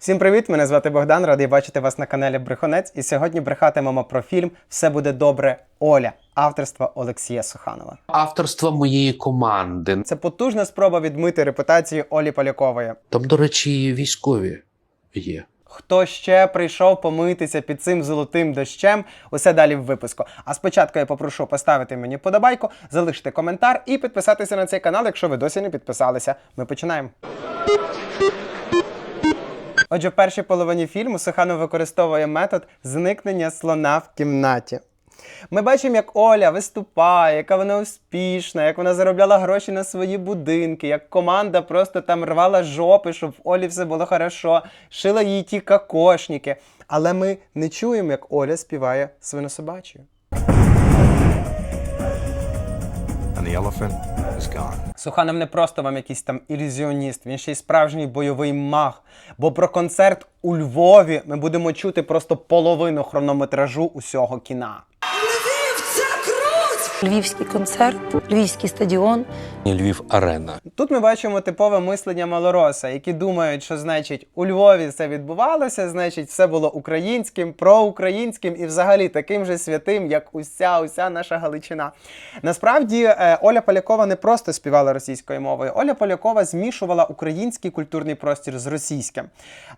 Всім привіт! Мене звати Богдан, радий бачити вас на каналі Брехунець. І сьогодні брехатимемо про фільм Все буде добре Оля авторства Олексія Суханова. авторства моєї команди. Це потужна спроба відмити репутацію Олі Полякової. Там, до речі, військові є. Хто ще прийшов помитися під цим золотим дощем? Усе далі в випуску. А спочатку я попрошу поставити мені подобайку, залишити коментар і підписатися на цей канал, якщо ви досі не підписалися. Ми починаємо. Отже, в першій половині фільму Суханов використовує метод зникнення слона в кімнаті. Ми бачимо, як Оля виступає, яка вона успішна, як вона заробляла гроші на свої будинки, як команда просто там рвала жопи, щоб в Олі все було хорошо, шила їй ті кокошники. Але ми не чуємо, як Оля співає свинособачою. and the elephant. Суханов не просто вам якийсь там ілюзіоніст, він ще й справжній бойовий маг. Бо про концерт у Львові ми будемо чути просто половину хронометражу усього кіна. Львівський концерт, львівський стадіон. Львів Арена. Тут ми бачимо типове мислення малороса, які думають, що значить у Львові все відбувалося, значить, все було українським, проукраїнським і взагалі таким же святим, як уся уся наша Галичина. Насправді е, Оля Полякова не просто співала російською мовою. Оля Полякова змішувала український культурний простір з російським.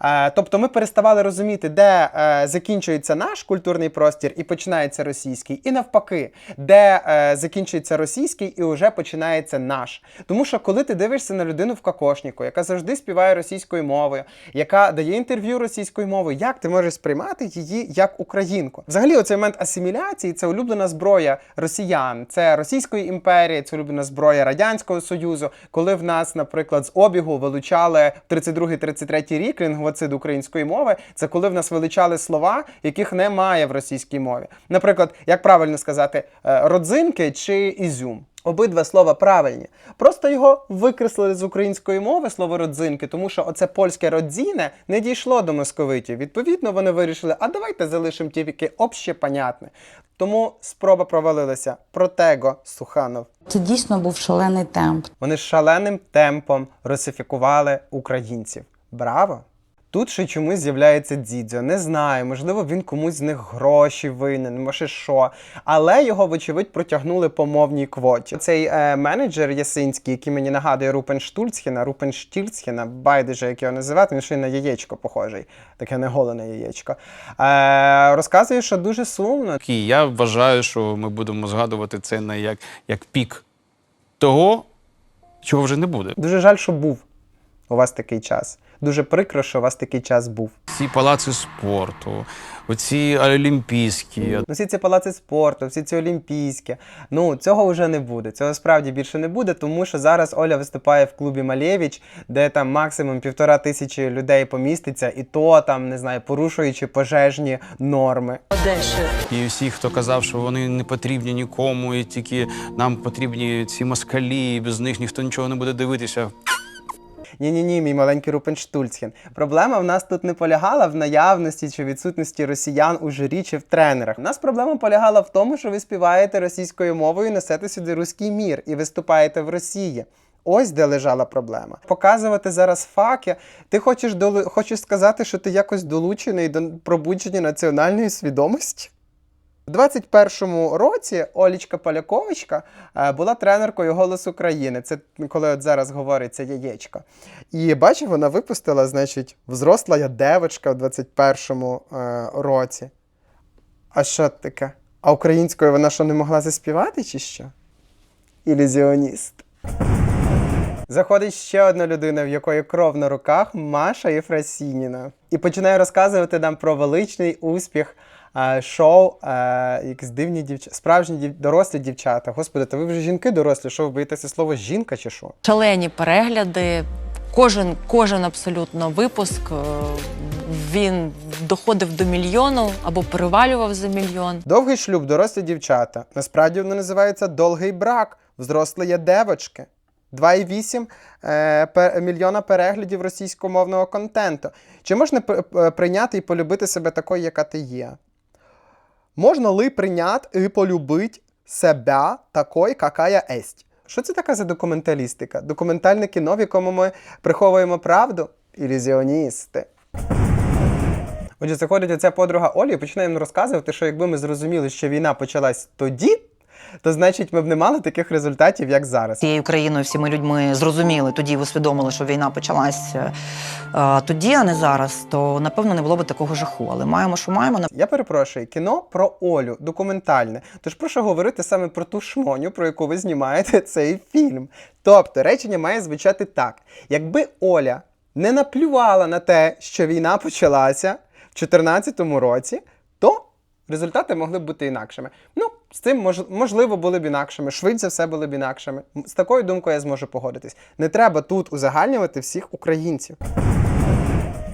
Е, Тобто ми переставали розуміти, де е, закінчується наш культурний простір і починається російський, і навпаки, де е, закінчується російський і вже починається наш. Тому що коли ти дивишся на людину в кокошнику, яка завжди співає російською мовою, яка дає інтерв'ю російською мовою, як ти можеш сприймати її як українку? Взагалі, оцей момент асиміляції це улюблена зброя росіян, це Російської імперії, це улюблена зброя Радянського Союзу. Коли в нас, наприклад, з обігу вилучали в 32-33 рік лінгвоцид української мови, це коли в нас вилучали слова, яких немає в російській мові. Наприклад, як правильно сказати, е, родзинки чи ізюм. Обидва слова правильні. Просто його викреслили з української мови слово родзинки, тому що оце польське родзіне не дійшло до московитів. Відповідно, вони вирішили, а давайте залишимо тільки общепонятне. Тому спроба провалилася. Протего Суханов. Це дійсно був шалений темп. Вони шаленим темпом русифікували українців. Браво! Тут ще чомусь з'являється Дідзьо. Не знаю, можливо, він комусь з них гроші винен, може що. Але його, вочевидь, протягнули по мовній квоті. Цей е, менеджер Ясинський, який мені нагадує Рупен Штульцхена, Рупен Штільцхена, байдуже, як його називати, він ще й на яєчко похожий, таке неголене яєчко. Е, розказує, що дуже сумно. Я вважаю, що ми будемо згадувати це не як, як пік того, чого вже не буде. Дуже жаль, що був у вас такий час. Дуже прикро, що у вас такий час був. Ці палаци спорту, оці олімпійські. Ну, всі ці палаци спорту, всі ці олімпійські. Ну, цього вже не буде. Цього справді більше не буде, тому що зараз Оля виступає в клубі Малєвіч, де там максимум півтора тисячі людей поміститься, і то там, не знаю, порушуючи пожежні норми. І всі, хто казав, що вони не потрібні нікому, і тільки нам потрібні ці москалі, і без них ніхто нічого не буде дивитися. Ні-ні-ні, мій маленький Рупенштульцхен. Проблема в нас тут не полягала в наявності чи відсутності росіян у журі чи в тренерах. У нас проблема полягала в тому, що ви співаєте російською мовою, несете сюди руський мір і виступаєте в Росії. Ось де лежала проблема. Показувати зараз факи. Ти хочеш долу... хочеш сказати, що ти якось долучений до пробудження національної свідомості? У 21-му році Олічка Поляковичка е, була тренеркою «Голос України. Це коли от зараз говориться яєчко. І бачив, вона випустила, значить, взросла я девочка у 21-му е, році. А що таке? А українською вона що не могла заспівати, чи що? Ілюзіоніст. Заходить ще одна людина, в якої кров на руках Маша Єфросініна. І починає розказувати нам про величний успіх шоу е, якісь дивні дівчата, справжні дів... дорослі дівчата. Господи, та ви вже жінки дорослі, що ви боїтеся слово жінка чи що? шалені перегляди. Кожен, кожен абсолютно випуск е, він доходив до мільйону або перевалював за мільйон. Довгий шлюб, дорослі дівчата. Насправді воно називається довгий брак. Взрослі є девочки. 2,8 е, пе- мільйона переглядів російськомовного контенту. Чи можна прийняти і полюбити себе такою, яка ти є? Можна ли прийняти і полюбити себе такою, яка я есть? Що це така за документалістика? Документальне кіно, в якому ми приховуємо правду? Ілюзіоністи. Отже, заходить оця подруга Олі і починає їм розказувати, що якби ми зрозуміли, що війна почалась тоді, то значить ми б не мали таких результатів, як зараз. цією країною всіми людьми зрозуміли, тоді усвідомили, що війна почалась е, е, тоді, а не зараз, то напевно не було б такого жаху. Але маємо, що маємо. Я перепрошую, кіно про Олю, документальне. Тож прошу говорити саме про ту шмоню, про яку ви знімаєте цей фільм. Тобто речення має звучати так: якби Оля не наплювала на те, що війна почалася в 2014 році, результати могли б бути інакшими. Ну, з цим мож, можливо були б інакшими, швидше все були б інакшими. З такою думкою я зможу погодитись. Не треба тут узагальнювати всіх українців.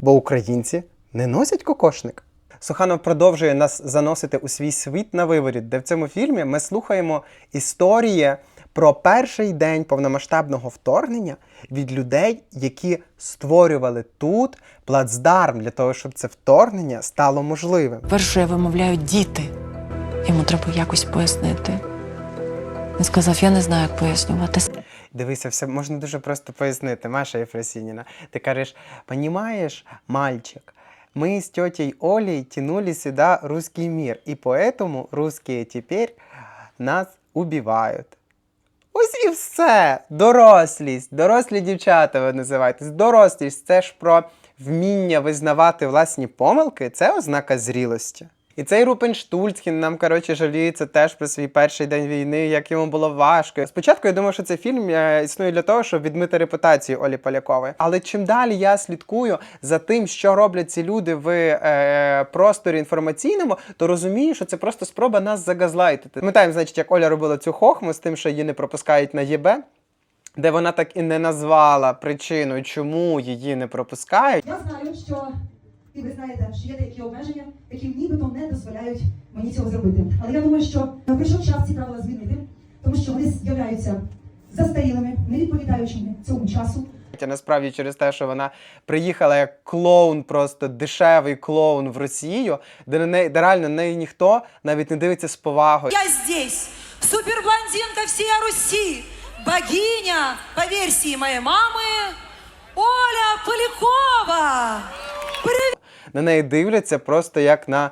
Бо українці не носять кокошник. Суханов продовжує нас заносити у свій світ на виворіт, де в цьому фільмі ми слухаємо історії про перший день повномасштабного вторгнення від людей, які створювали тут плацдарм для того, щоб це вторгнення стало можливим. Перше я вимовляю діти. Йому треба якось пояснити. Він сказав: я не знаю, як пояснювати. Дивися, все можна дуже просто пояснити, Маша Єфросініна. Ти кажеш, понімаєш, мальчик, мы с тетей Олей тянули сюда русский мир, и поэтому русские теперь нас убивают. Ось і все. Дорослість, дорослі дівчата ви називаєтесь. Дорослість це ж про вміння визнавати власні помилки, це ознака зрілості. І цей Рупен Штульцхін нам, коротше, жаліється теж про свій перший день війни, як йому було важко. Спочатку я думав, що цей фільм е, існує для того, щоб відмити репутацію Олі Полякової. Але чим далі я слідкую за тим, що роблять ці люди в е, просторі інформаційному, то розумію, що це просто спроба нас загазлайтити. Пам'ятаємо, значить, як Оля робила цю хохму з тим, що її не пропускають на ЄБ. Де вона так і не назвала причину, чому її не пропускають. Я знаю, що і ви знаєте, що є деякі обмеження, які нібито не дозволяють мені цього зробити. Але я думаю, що прийшов час ці правила змінити, тому що вони з'являються застарілими, не відповідаючими цьому часу. Насправді через те, що вона приїхала як клоун, просто дешевий клоун в Росію, де на неї де реально на неї ніхто навіть не дивиться з повагою. Я здесь, суперблондинка всей Руси, богиня, по версии моей мамы, Оля Полякова. На неї дивляться просто як на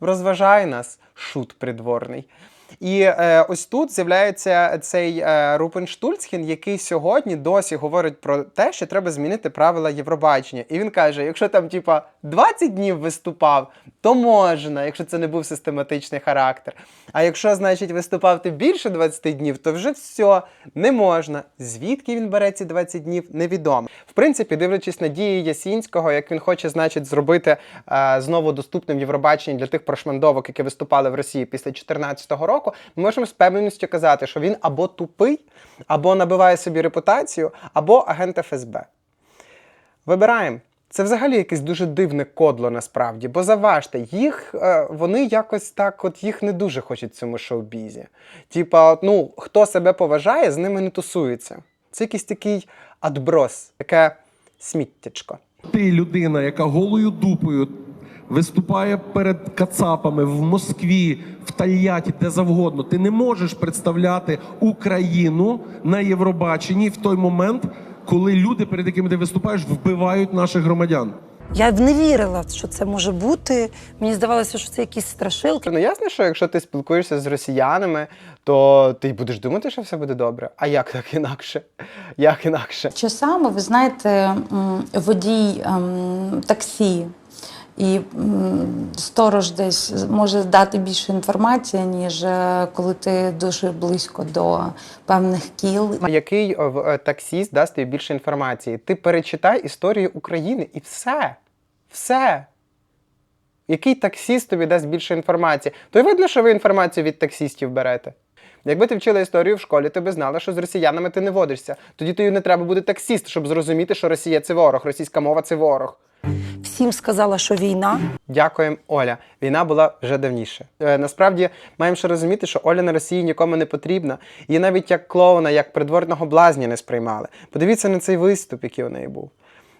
розважай нас, шут придворний. І е, ось тут з'являється цей е, Рупен Штульцхін, який сьогодні досі говорить про те, що треба змінити правила Євробачення. І він каже: якщо там, типа, 20 днів виступав, то можна, якщо це не був систематичний характер. А якщо, значить, виступав ти більше 20 днів, то вже все не можна. Звідки він бере ці 20 днів, невідомо. В принципі, дивлячись на дії Ясінського, як він хоче, значить, зробити е, знову доступним Євробачення для тих прошмандовок, які виступали в Росії після 2014 року, ми можемо з певністю казати, що він або тупий, або набиває собі репутацію, або агент ФСБ. Вибираємо. Це взагалі якесь дуже дивне кодло насправді, бо заважте, їх е, вони якось так, от їх не дуже хочуть в цьому шоу-бізі. Типа, ну, хто себе поважає, з ними не тусується. Це якийсь такий адброс, таке сміттячко. Ти людина, яка голою дупою виступає перед кацапами в Москві, в Тольятті, де завгодно. Ти не можеш представляти Україну на Євробаченні в той момент, коли люди, перед якими ти виступаєш, вбивають наших громадян. Я б не вірила, що це може бути. Мені здавалося, що це якісь страшилки. Ну ясно, що якщо ти спілкуєшся з росіянами, то ти будеш думати, що все буде добре. А як так інакше? Як інакше? Часами, ви знаєте, водій ем, таксі і сторож десь може дати більше інформації, ніж е, коли ти дуже близько до певних кіл. Який е, е, таксіст дасть тобі більше інформації? Ти перечитай історію України і все. Все. Який таксіст тобі дасть більше інформації? То й видно, що ви інформацію від таксістів берете. Якби ти вчила історію в школі, ти би знала, що з росіянами ти не водишся. Тоді тобі не треба буде таксіст, щоб зрозуміти, що Росія це ворог, російська мова це ворог. Всім сказала, що війна. Дякуємо, Оля. Війна була вже давніше. Е, насправді маємо ще розуміти, що Оля на Росії нікому не потрібна. Її навіть як клоуна, як придворного блазня не сприймали. Подивіться на цей виступ, який у неї був.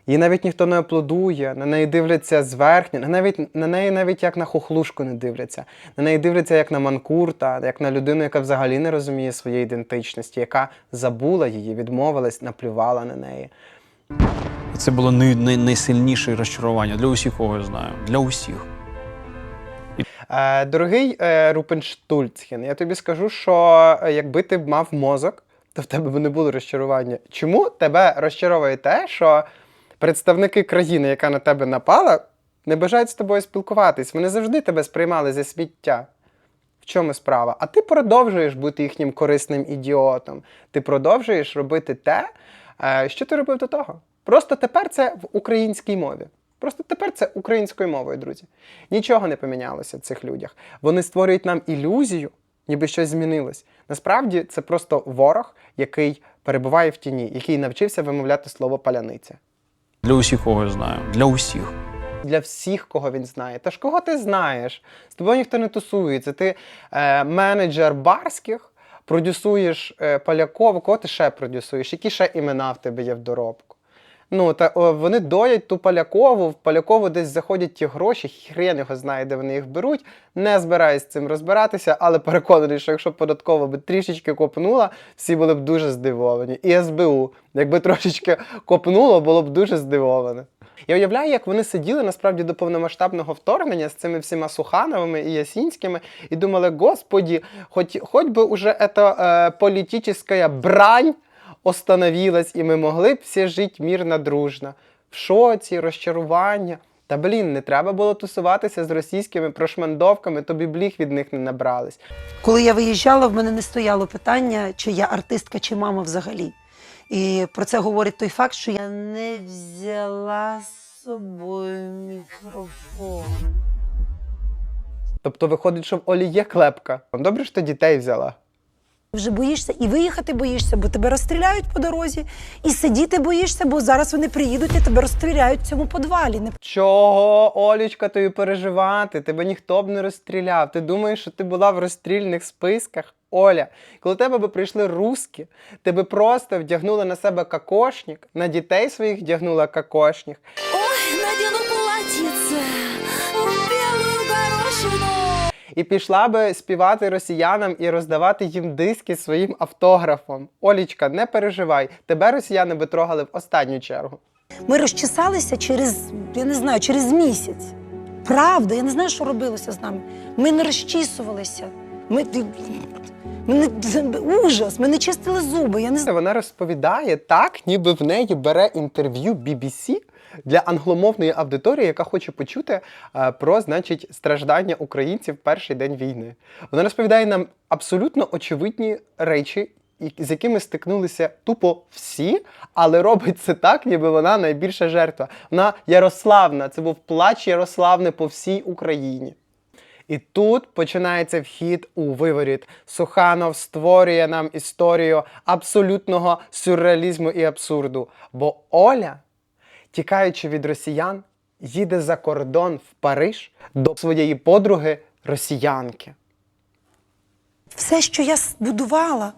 Її навіть ніхто не аплодує, на неї дивляться зверхньо, на, навіть, на неї навіть як на хохлушку не дивляться. На неї дивляться як на манкурта, як на людину, яка взагалі не розуміє своєї ідентичності, яка забула її, відмовилась, наплювала на неї. Це було най, най, найсильніше розчарування для усіх, кого я знаю. Для усіх. Е, дорогий е, Рупенштульцхен, я тобі скажу, що е, якби ти мав мозок, то в тебе б не було розчарування. Чому тебе розчаровує те, що представники країни, яка на тебе напала, не бажають з тобою спілкуватись? Вони завжди тебе сприймали за сміття. В чому справа? А ти продовжуєш бути їхнім корисним ідіотом. Ти продовжуєш робити те, е, що ти робив до того. Просто тепер це в українській мові. Просто тепер це українською мовою, друзі. Нічого не помінялося в цих людях. Вони створюють нам ілюзію, ніби щось змінилось. Насправді це просто ворог, який перебуває в тіні, який навчився вимовляти слово паляниця. Для усіх, кого я знаю. Для усіх. Для всіх, кого він знає. Та ж кого ти знаєш? З тобою ніхто не тусується. Ти е, менеджер барських, продюсуєш е, Полякова, кого ти ще продюсуєш? Які ще імена в тебе є в доробку? Ну, та о, вони доять ту Полякову, в Полякову десь заходять ті гроші, хрен його знає, де вони їх беруть. Не збираюсь з цим розбиратися, але переконаний, що якщо податкова би трішечки копнула, всі були б дуже здивовані. І СБУ, якби трошечки копнуло, було б дуже здивоване. Я уявляю, як вони сиділи насправді до повномасштабного вторгнення з цими всіма Сухановими і Ясінськими і думали, господі, хоч, хоч би уже ета е, політична брань остановилась, і ми могли б всі жити мирно, дружно. В шоці, розчарування. Та блін, не треба було тусуватися з російськими прошмандовками, тобі бліг від них не набрались. Коли я виїжджала, в мене не стояло питання, чи я артистка, чи мама взагалі. І про це говорить той факт, що я не взяла з собою мікрофон. Тобто виходить, що в Олі є клепка. Добре, що ти дітей взяла. Вже боїшся і виїхати боїшся, бо тебе розстріляють по дорозі, і сидіти боїшся, бо зараз вони приїдуть і тебе розстріляють в цьому подвалі. Чого, Олічка, тобі переживати? Тебе ніхто б не розстріляв. Ти думаєш, що ти була в розстрільних списках? Оля, коли тебе би прийшли ти би просто вдягнула на себе кокошник, на дітей своїх вдягнула кокошник, і пішла би співати росіянам і роздавати їм диски своїм автографом. Олічка, не переживай, тебе росіяни би трогали в останню чергу. Ми розчесалися через, я не знаю, через місяць. Правда, я не знаю, що робилося з нами. Ми не розчісувалися. Ми, ми не, ужас, ми не чистили зуби. Я не знаю. Вона розповідає так, ніби в неї бере інтерв'ю BBC для англомовної аудиторії, яка хоче почути е, про значить страждання українців перший день війни. Вона розповідає нам абсолютно очевидні речі. З якими стикнулися тупо всі, але робить це так, ніби вона найбільша жертва. Вона Ярославна, це був плач Ярославни по всій Україні. І тут починається вхід у виворіт. Суханов створює нам історію абсолютного сюрреалізму і абсурду. Бо Оля, тікаючи від росіян, їде за кордон в Париж до своєї подруги росіянки. Все, що я будувала,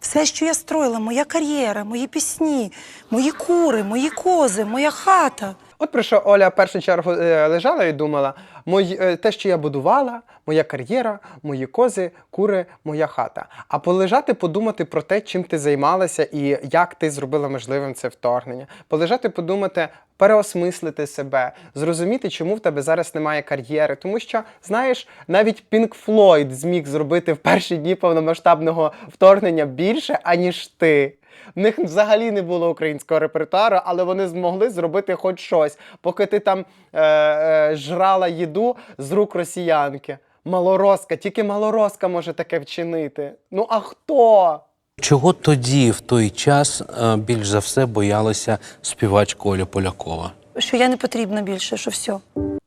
все, що я строїла, моя кар'єра, мої пісні, мої кури, мої кози, моя хата. От про що Оля першу чергу е, лежала і думала: мої, е, те, що я будувала, моя кар'єра, мої кози, кури, моя хата. А полежати, подумати про те, чим ти займалася і як ти зробила можливим це вторгнення. Полежати, подумати, переосмислити себе, зрозуміти, чому в тебе зараз немає кар'єри. Тому що, знаєш, навіть Пінк Флойд зміг зробити в перші дні повномасштабного вторгнення більше, аніж ти. В них взагалі не було українського репертуару, але вони змогли зробити хоч щось, поки ти там е, е, жрала їду з рук росіянки. Малоросска, тільки малоросска може таке вчинити. Ну а хто? Чого тоді, в той час, е, більш за все боялася співачка Оля Полякова? Що я не потрібна більше, що все.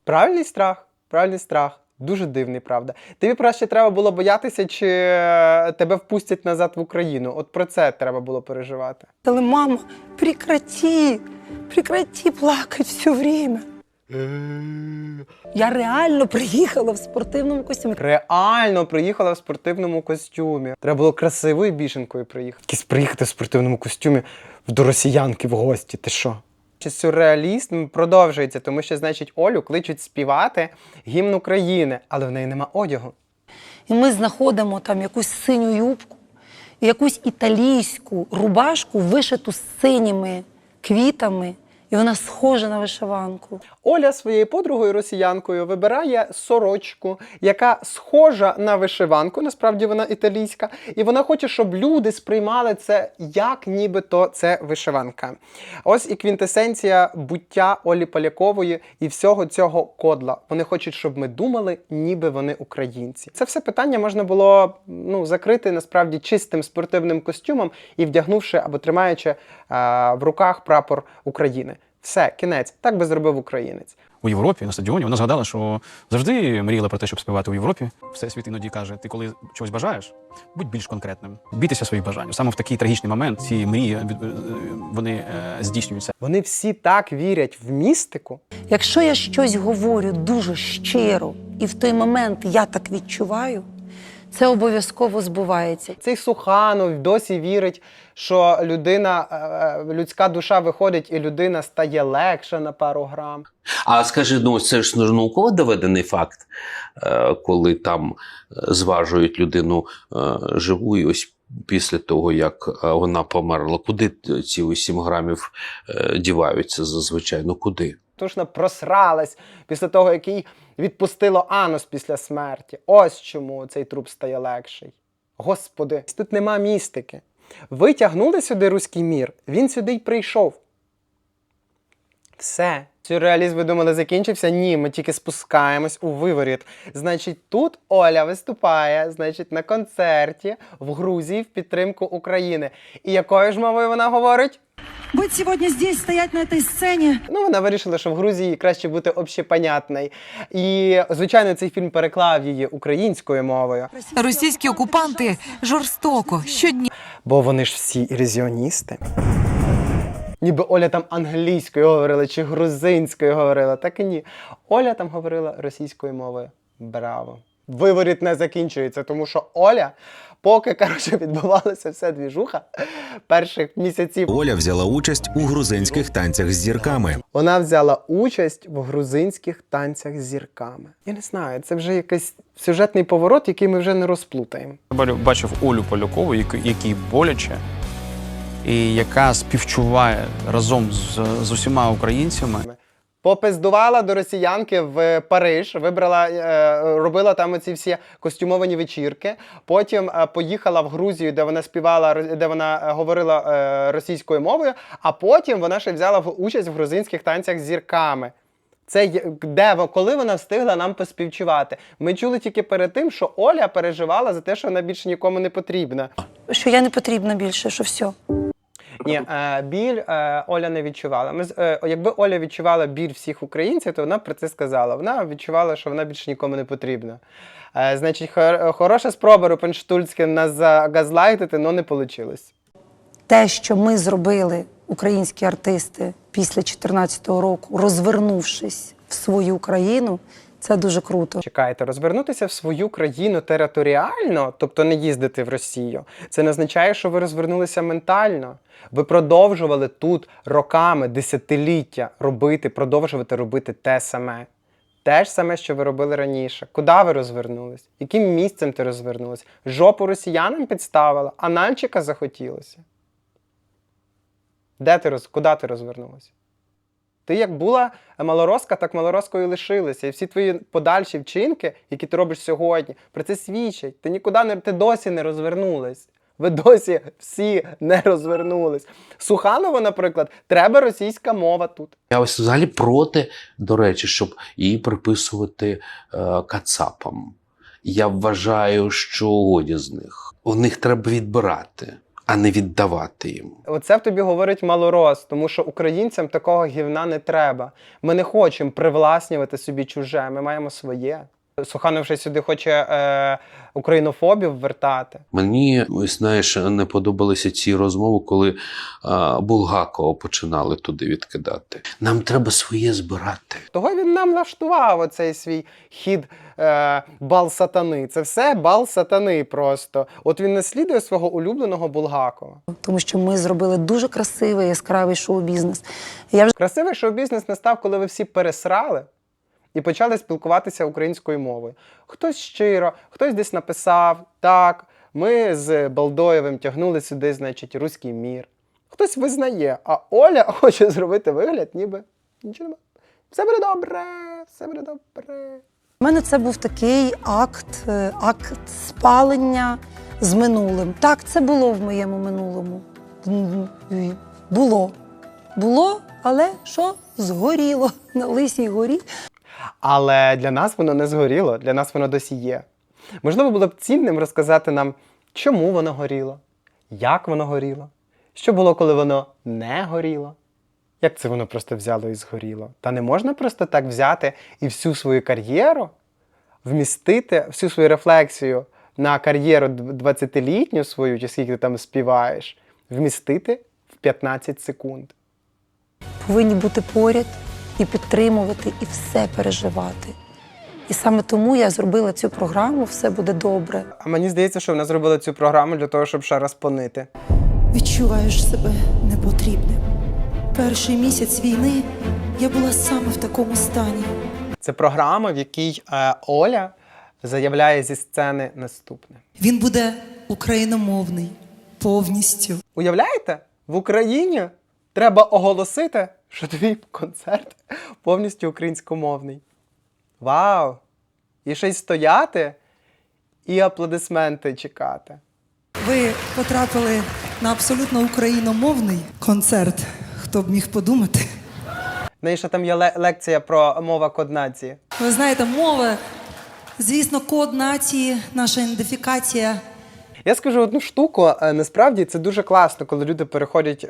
Правильний страх, правильний страх. Дуже дивний, правда. Тобі краще треба було боятися, чи е, тебе впустять назад в Україну. От про це треба було переживати. Але мама, прекрати, прекрати плакать все время. Я реально приїхала в спортивному костюмі. Реально приїхала в спортивному костюмі. Треба було красивою бішенкою приїхати. Якісь приїхати в спортивному костюмі до росіянки в гості. Ти що? Чи сюрреалізм продовжується, тому що, значить, Олю кличуть співати гімн України, але в неї нема одягу. І ми знаходимо там якусь синю юбку, якусь італійську рубашку, вишиту синіми квітами І вона схожа на вишиванку. Оля своєю подругою росіянкою вибирає сорочку, яка схожа на вишиванку, насправді вона італійська, і вона хоче, щоб люди сприймали це як нібито це вишиванка. Ось і квінтесенція буття Олі Полякової і всього цього кодла. Вони хочуть, щоб ми думали, ніби вони українці. Це все питання можна було ну, закрити насправді чистим спортивним костюмом і вдягнувши або тримаючи а, в руках прапор України. Все, кінець. Так би зробив українець. у Європі на стадіоні. Вона згадала, що завжди мріяла про те, щоб співати у Європі. Всесвіт іноді каже: ти коли чогось бажаєш, будь більш конкретним. Бійтеся своїх бажань. Саме в такий трагічний момент ці мрії від- е, вони е, здійснюються. Вони всі так вірять в містику. Якщо я щось говорю дуже щиро, і в той момент я так відчуваю, це обов'язково збувається. Цей Суханов досі вірить, що людина, е, е, людська душа виходить, і людина стає легша на пару грам. А скажи, ну це ж науково доведений факт, е, коли там зважують людину живу, і ось після того, як вона померла, куди ці 7 грамів діваються зазвичай? Ну куди? Тушно просралась після того, як їй відпустило анус після смерті. Ось чому цей труп стає легший. Господи, тут нема містики. Ви тягнули сюди руський мір, він сюди й прийшов. Все. Сюрреалізм, ви думали, закінчився? Ні, ми тільки спускаємось у виворіт. Значить, тут Оля виступає, значить, на концерті в Грузії в підтримку України. І якою ж мовою вона говорить? Быть сегодня здесь, стоять на этой сцене. Ну, вона вирішила, що в Грузії краще бути общепонятною. І, звичайно, цей фільм переклав її українською мовою, Російські окупанти жорстоко щодня бо вони ж всі ілюзіоністи. Ніби Оля там англійською говорила чи грузинською говорила, так і ні. Оля там говорила російською мовою. Браво! Виворіт не закінчується, тому що Оля, поки коротше, відбувалася вся двіжуха перших місяців Оля взяла участь у грузинських танцях з зірками. Вона взяла участь в грузинських танцях з зірками. Я не знаю, це вже якийсь сюжетний поворот, який ми вже не розплутаємо. Я бачив Олю Полякову, який, який боляче, і яка співчуває разом з, з усіма українцями. Попиздувала до росіянки в Париж, вибрала, е, робила там оці всі костюмовані вечірки. Потім е, поїхала в Грузію, де вона співала, де вона е, говорила російською мовою. А потім вона ще взяла участь в грузинських танцях з зірками. Це де коли вона встигла нам поспівчувати. Ми чули тільки перед тим, що Оля переживала за те, що вона більше нікому не потрібна. Що я не потрібна більше, що все. Ні, е, біль е, Оля не відчувала. Ми, е, якби Оля відчувала біль всіх українців, то вона про це сказала. Вона відчувала, що вона більше нікому не потрібна. Значить, хор- хороша спроба Рупенштульцьким нас загазлайтити, але не вийшло. Те, що ми зробили, українські артисти, після 2014 року, розвернувшись в свою країну, це дуже круто. Чекайте, розвернутися в свою країну територіально, тобто не їздити в Росію, це не означає, що ви розвернулися ментально. Ви продовжували тут роками, десятиліття робити, продовжувати робити те саме. Те ж саме, що ви робили раніше. Куди ви розвернулись? Яким місцем ти розвернулась? Жопу росіянам підставила, а нальчика захотілося. Де ти роз... Куди ти розвернулася? Ти як була малорозка, так малорозкою лишилася. І всі твої подальші вчинки, які ти робиш сьогодні, про це свідчать. Ти нікуди не ти досі не розвернулась. Ви досі всі не розвернулись. Суханову, наприклад, треба російська мова тут. Я ось взагалі проти, до речі, щоб її приписувати е, кацапам. Я вважаю, що годі з них. У них треба відбирати, а не віддавати їм. Оце в тобі говорить малорос, тому що українцям такого гівна не треба. Ми не хочемо привласнювати собі чуже, ми маємо своє. Суханов ще сюди хоче е, українофобів вертати. Мені, ось, знаєш, не подобалися ці розмови, коли а, Булгакова починали туди відкидати. Нам треба своє збирати. Того він нам влаштував оцей свій хід е, бал сатани. Це все бал сатани просто. От він наслідує свого улюбленого Булгакова. Тому що ми зробили дуже красивий, яскравий шоу-бізнес. Я вже Красивий шоу-бізнес настав, коли ви всі пересрали і почали спілкуватися українською мовою. Хтось щиро, хтось десь написав: так, ми з Балдоєвим тягнули сюди, значить, руський мір. Хтось визнає, а Оля хоче зробити вигляд, ніби нічого немає. Все буде добре, все буде добре. У мене це був такий акт, е, акт спалення з минулим. Так, це було в моєму минулому. Було. Було, але що згоріло на лисій горі. Але для нас воно не згоріло, для нас воно досі є. Можливо, було б цінним розказати нам, чому воно горіло, як воно горіло, що було, коли воно не горіло. Як це воно просто взяло і згоріло? Та не можна просто так взяти і всю свою кар'єру вмістити, всю свою рефлексію на кар'єру 20-літню свою, чи скільки ти там співаєш, вмістити в 15 секунд. Повинні бути поряд і підтримувати, і все переживати. І саме тому я зробила цю програму Все буде добре. А мені здається, що вона зробила цю програму для того, щоб ще раз понити. Відчуваєш себе непотрібним. Перший місяць війни я була саме в такому стані. Це програма, в якій е, Оля заявляє зі сцени наступне. Він буде україномовний повністю. Уявляєте, в Україні треба оголосити, що твій концерт повністю українськомовний. Вау! І ще й стояти і аплодисменти чекати. Ви потрапили на абсолютно україномовний концерт. Хто б міг подумати? Неї ще там є ле- лекція про мова код нації. Ви знаєте, мова, звісно, код нації, наша ідентифікація. Я скажу одну штуку. е, Насправді це дуже класно, коли люди переходять е,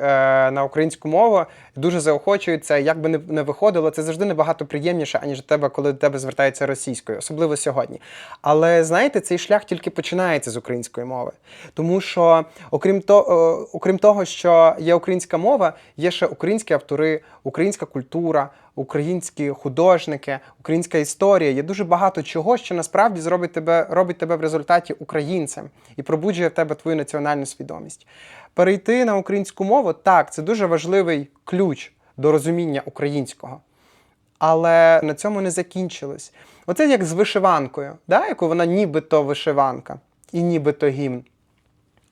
на українську мову, дуже заохочуються. Як би не, виходило, це завжди набагато приємніше, аніж тебе, коли до тебе звертаються російською, особливо сьогодні. Але знаєте, цей шлях тільки починається з української мови. Тому що, окрім, то, е, окрім того, що є українська мова, є ще українські автори, українська культура, українські художники, українська історія. Є дуже багато чого, що насправді зробить тебе, робить тебе в результаті українцем і пробуджує в тебе твою національну свідомість. Перейти на українську мову так, це дуже важливий ключ до розуміння українського. Але на цьому не закінчилось. Оце як з вишиванкою, да? яку вона нібито вишиванка і нібито гімн.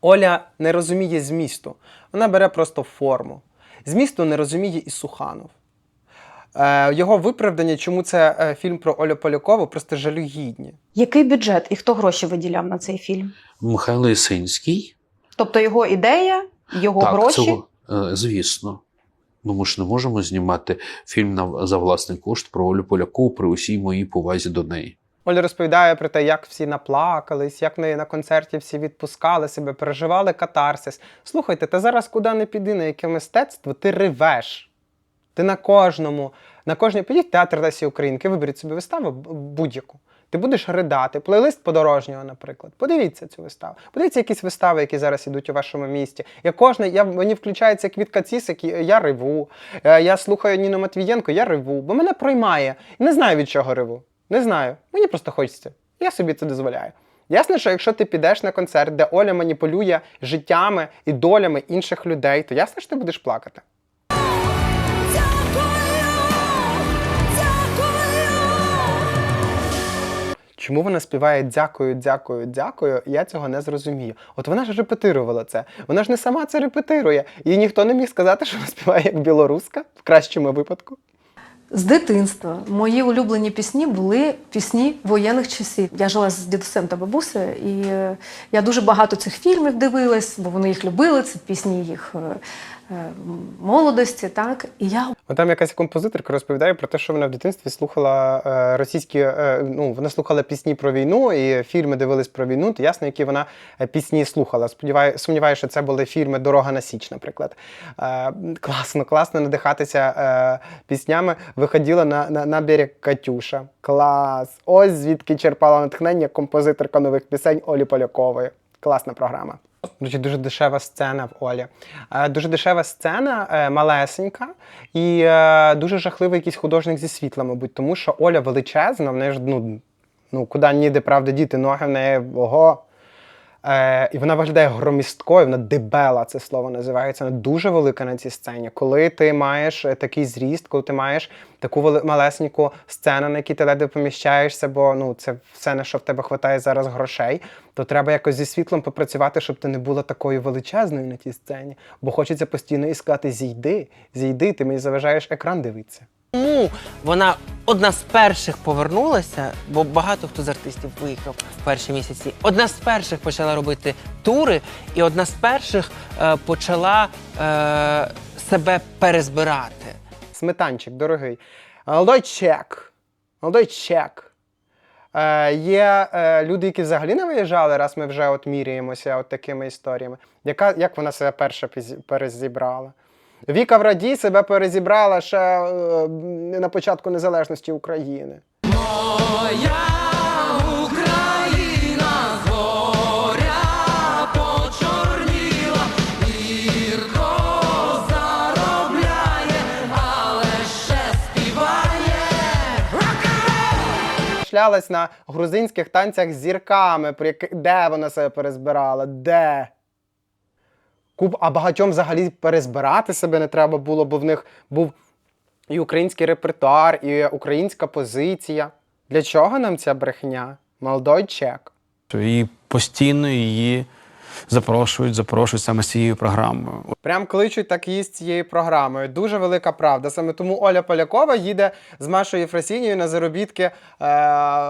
Оля не розуміє змісту, вона бере просто форму. Змісту не розуміє і Суханов. Е, його виправдання, чому це е, фільм про Олю Полякову, просто жалюгідні. Який бюджет і хто гроші виділяв на цей фільм? Михайло Ісинський. Тобто його ідея, його так, гроші. Цього, е, звісно. Ну, ми ж не можемо знімати фільм на, за власний кошт про Олю Полякову при усій моїй повазі до неї. Оля розповідає про те, як всі наплакались, як на, на концерті всі відпускали себе, переживали катарсис. Слухайте, ти зараз куди не піди, на яке мистецтво, ти ревеш. Ти на кожному, на кожній в театр Лесі Українки, виберіть собі виставу будь-яку. Ти будеш ридати, плейлист подорожнього, наприклад. Подивіться цю виставу. Подивіться якісь вистави, які зараз ідуть у вашому місті. Я кожна, я, мені включається квітка цісик, я реву. Е, Я слухаю Ніну Матвієнко, я реву, бо мене проймає. Не знаю від чого реву. Не знаю. Мені просто хочеться. Я собі це дозволяю. Ясно, що якщо ти підеш на концерт, де Оля маніпулює життями і долями інших людей, то ясно, що ти будеш плакати. Чому вона співає дякую, дякую, дякую? Я цього не зрозумію. От вона ж репетирувала це. Вона ж не сама це репетирує. Їй ніхто не міг сказати, що вона співає як білоруска в кращому випадку. З дитинства мої улюблені пісні були пісні воєнних часів. Я жила з дідусем та бабусею, і е, я дуже багато цих фільмів дивилась, бо вони їх любили. Це пісні їх е, молодості. Так і я От там якась композиторка розповідає про те, що вона в дитинстві слухала е, російські, е, ну вона слухала пісні про війну і фільми дивились про війну. То ясно, які вона е, пісні слухала. Сподіваю, сумніваюся, що це були фільми Дорога на Січ, наприклад. Е, класно, класно надихатися е, піснями. Виходила на, на, на берег Катюша. Клас! Ось звідки черпала натхнення композиторка нових пісень Олі Полякової. Класна програма. Речі, дуже дешева сцена в Олі. Е, Дуже дешева сцена, е, малесенька, і е, дуже жахливий якийсь художник зі світла, мабуть, тому що Оля величезна, в неї ж ну, ну куди ніде, правда, діти ноги в неї ого. Е, і вона виглядає громісткою, вона дебела, це слово називається. Вона дуже велика на цій сцені. Коли ти маєш е, такий зріст, коли ти маєш таку малесеньку сцену, на якій ти ледве поміщаєшся, бо ну це все на що в тебе вистачає зараз грошей, то треба якось зі світлом попрацювати, щоб ти не була такою величезною на тій сцені. Бо хочеться постійно і сказати: зійди, зійди, ти мені заважаєш екран дивитися. Тому вона одна з перших повернулася, бо багато хто з артистів виїхав в перші місяці. Одна з перших почала робити тури, і одна з перших е, почала е, себе перезбирати. Сметанчик, дорогий. Молодой чек. Молодой чек. Е, є е, люди, які взагалі не виїжджали, раз ми вже от міряємося от такими історіями. Яка, як вона себе перша перезібрала? Віка Врадій себе перезібрала ще е, на початку незалежності України. Моя Україна зоря почорніла, гірко заробляє, але ще співає. Шлялась на грузинських танцях з зірками, де вона себе перезбирала? Де? Куб, а багатьом взагалі перезбирати себе не треба було, бо в них був і український репертуар, і українська позиція. Для чого нам ця брехня? Молодой чек. І постійно її запрошують, запрошують саме з цією програмою. Прям кличуть так її з цією програмою. Дуже велика правда. Саме тому Оля Полякова їде з Машою Єфросінією на заробітки е,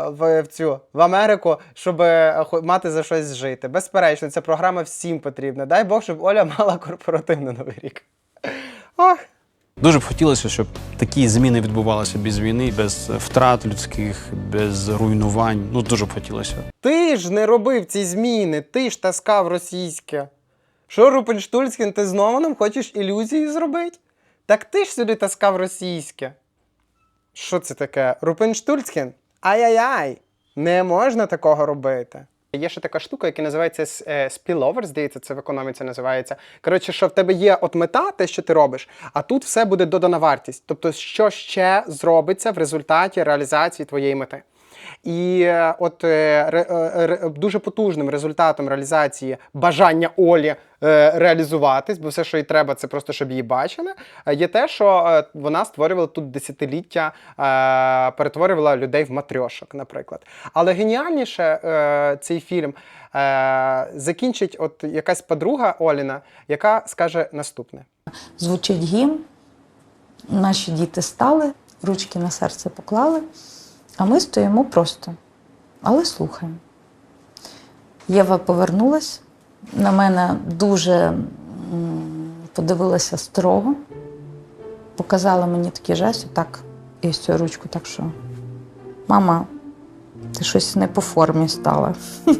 в, в цю в Америку, щоб е, мати за щось жити. Безперечно, ця програма всім потрібна. Дай Бог, щоб Оля мала корпоративний новий рік. Ох. Дуже б хотілося, щоб такі зміни відбувалися без війни, без втрат людських, без руйнувань. Ну дуже б хотілося. Ти ж не робив ці зміни, ти ж таскав російське. Що, Рупенштульськин, ти знову нам хочеш ілюзії зробити? Так ти ж сюди таскав російське. Що це таке? Рупенштульськин? Ай-яй-яй! Не можна такого робити. Є ще така штука, яка називається с- е, spillover, здається, це в економіці називається. Коротше, що в тебе є от мета, те, що ти робиш, а тут все буде додана вартість. Тобто, що ще зробиться в результаті реалізації твоєї мети. І е, от е, е, дуже потужним результатом реалізації бажання Олі реалізуватись, бо все, що їй треба, це просто щоб її бачили. Є те, що вона створювала тут десятиліття, перетворювала людей в матрьошок, наприклад. Але геніальніше цей фільм закінчить от якась подруга Оліна, яка скаже наступне. Звучить гімн, наші діти стали, ручки на серце поклали, а ми стоїмо просто, але слухаємо. Єва повернулась, на мене дуже подивилася строго, показала мені такий жест, так, і цю ручку, так що, мама, ти щось не по формі стала.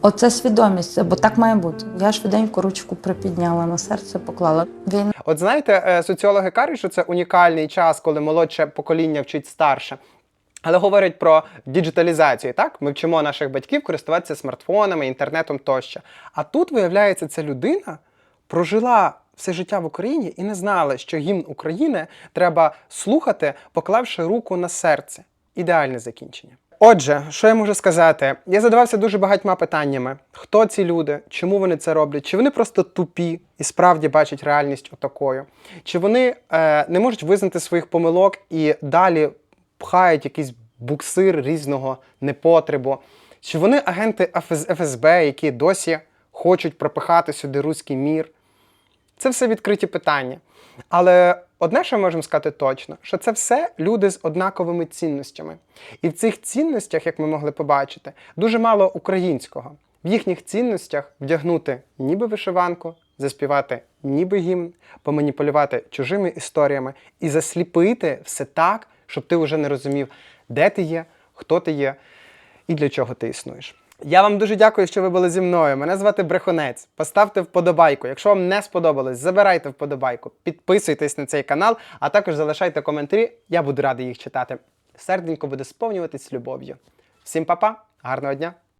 Оце свідомість, бо так має бути. Я швиденько ручку припідняла на серце, поклала. Він От знаєте, е, соціологи кажуть, що це унікальний час, коли молодше покоління вчить старше. Але говорять про діджиталізацію, так? Ми вчимо наших батьків користуватися смартфонами, інтернетом тощо. А тут, виявляється, ця людина прожила все життя в Україні і не знала, що гімн України треба слухати, поклавши руку на серце. Ідеальне закінчення. Отже, що я можу сказати? Я задавався дуже багатьма питаннями: хто ці люди, чому вони це роблять? Чи вони просто тупі і справді бачать реальність отакою? Чи вони е, не можуть визнати своїх помилок і далі пхають якийсь буксир різного непотребу? Чи вони агенти ФСБ, які досі хочуть пропихати сюди руський мір? Це все відкриті питання. Але одне, що ми можемо сказати точно, що це все люди з однаковими цінностями. І в цих цінностях, як ми могли побачити, дуже мало українського. В їхніх цінностях вдягнути ніби вишиванку, заспівати ніби гімн, поманіпулювати чужими історіями і засліпити все так, щоб ти вже не розумів, де ти є, хто ти є і для чого ти існуєш. Я вам дуже дякую, що ви були зі мною. Мене звати Брехонець. Поставте вподобайку. Якщо вам не сподобалось, забирайте вподобайку, підписуйтесь на цей канал, а також залишайте коментарі. Я буду радий їх читати. Серденько буде сповнюватись любов'ю. Всім па-па, гарного дня!